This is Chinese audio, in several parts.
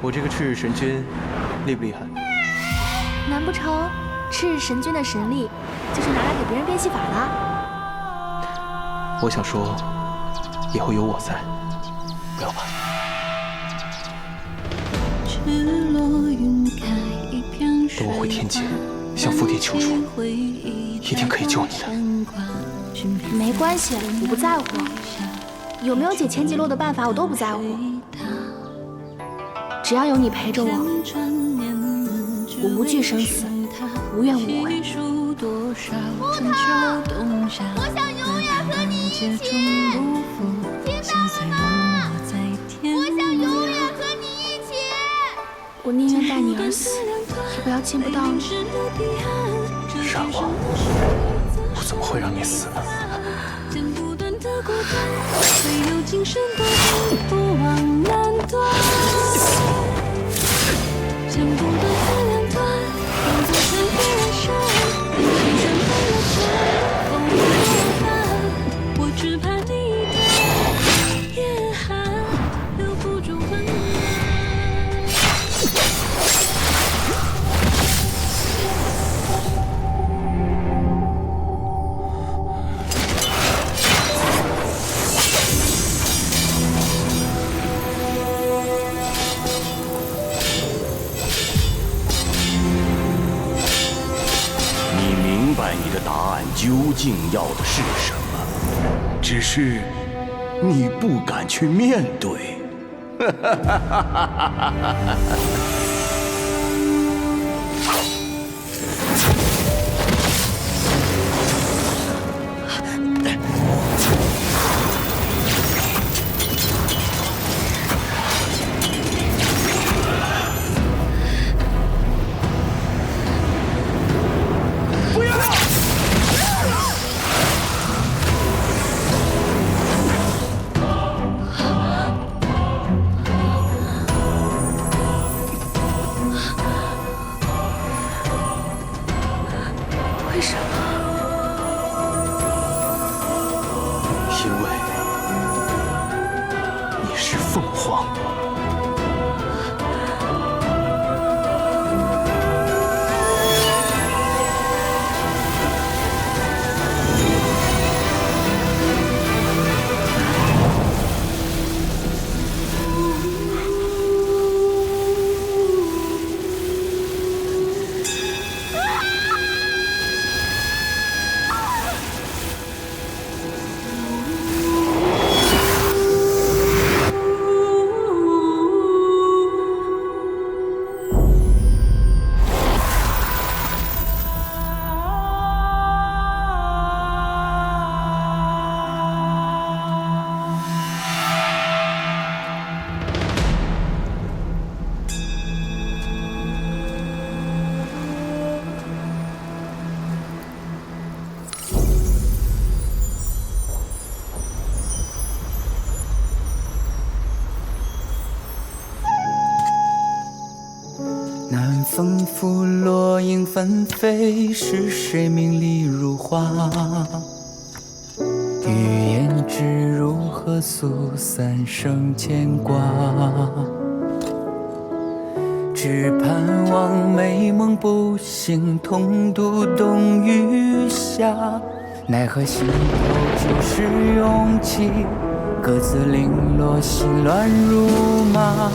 我这个赤日神君厉不厉害？难不成赤日神君的神力就是拿来给别人变戏法的？我想说，以后有我在，不要怕。等我回天界，向父帝求助，一定可以救你的。没关系，我不在乎。有没有解千棘落的办法，我都不在乎。只要有你陪着我，我无惧生死，无怨无悔。木头，我想永远和你一起。听到了吗？我想永远和你一起。我宁愿带你而死，也不要见不到你。傻瓜，我怎么会让你死呢？究竟要的是什么？只是你不敢去面对。哈哈哈哈哈因为。南风拂落英纷飞，是谁名利如画？欲言之如何诉三生牵挂？只盼望美梦不醒，同渡冬雨夏。奈何心头尽是勇气，各自零落，心乱如麻。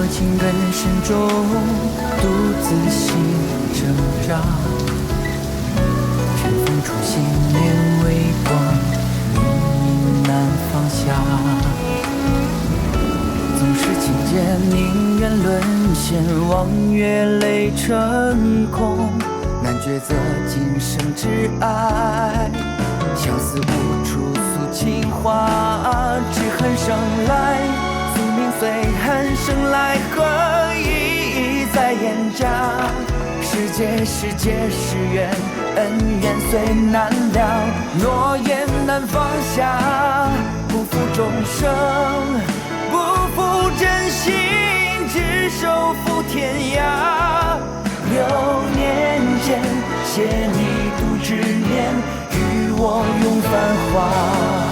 山河情根深中，独自心挣扎。尘封初心念微光，隐隐难放下。总是情劫宁愿沦陷，望月泪成空，难抉择今生挚爱。相思无处诉情话，只恨生来。岁恨生来何意义在眼家？世界是劫是缘，恩怨虽难了，诺言难放下。不负众生，不负真心，只手赴天涯。流年间，携你度执念，与我永繁华。